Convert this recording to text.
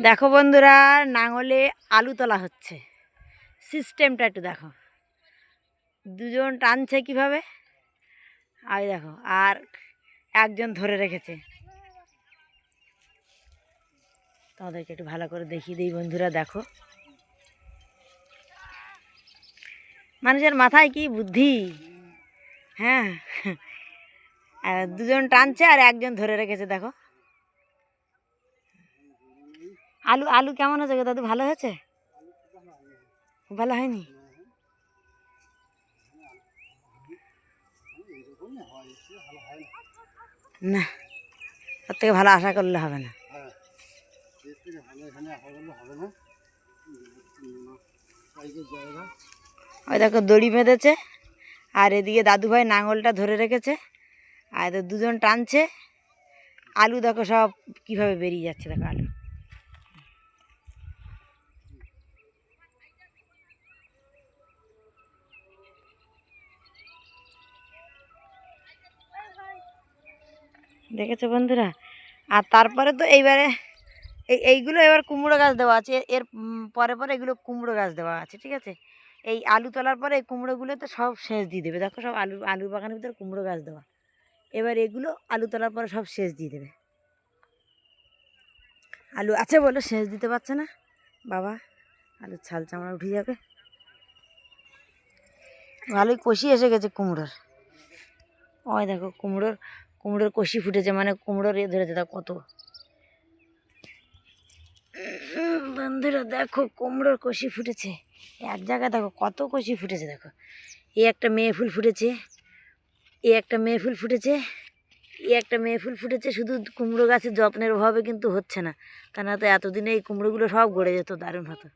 দেখো বন্ধুরা, নাঙলে আলু তোলা হচ্ছে। সিস্টেমটা একটু দেখো। দুজন টানছে কীভাবে? আর দেখো, আর একজন ধরে রেখেছে। তোমাদেরকে একটু ভালো করে দেখিয়ে দিই বন্ধুরা, দেখো। মানুষের মাথায় কি বুদ্ধি? হ্যাঁ। দুজন টানছে আর একজন ধরে রেখেছে, দেখো। আলু আলু কেমন হয়েছে গো দাদু, ভালো হয়েছে? ভালো হয়নি? না, তার থেকে ভালো আশা করলে হবে না। ওই দেখো দড়ি বেঁধেছে, আর এদিকে দাদুভাই নাঙলটা ধরে রেখেছে, আর দুজন টানছে। আলু দেখো সব কীভাবে বেরিয়ে যাচ্ছে, দেখো আলু। দেখেছ বন্ধুরা? আর তারপরে তো এইবারে এই, এইগুলো এবার কুমড়ো গাছ দেওয়া আছে। এর পরে পরে এগুলো কুমড়ো গাছ দেওয়া আছে, ঠিক আছে? এই আলু তোলার পরে এই কুমড়োগুলো তো সব শেষ দিয়ে দেবে। দেখো সব আলু আলু বাগানের ভিতরে কুমড়ো গাছ দেওয়া। এবার এগুলো আলু তোলার পরে সব শেষ দিয়ে দেবে। আলু আছে বলে শেষ দিতে পারছে না। বাবা, আলুর ছাল চামড়া উঠে যাবে। ভালোই কষি এসে গেছে কুমড়োর। ওই দেখো, কুমড়োর কুমড়োর কষি ফুটেছে মানে কুমড়োর এ ধরেছে দেখো কত? বন্ধুরা, দেখো কুমড়োর কষি ফুটেছে। এক জায়গায় দেখো কত কষি ফুটেছে, দেখো। এ একটা মেয়ে ফুল ফুটেছে, এ একটা মেয়ে ফুল ফুটেছে এই একটা মেয়ে ফুল ফুটেছে, শুধু কুমড়ো গাছের যত্নের অভাবে কিন্তু হচ্ছে না। তা না তো এতদিনে এই কুমড়োগুলো সব গড়ে যেত, দারুণ হতো।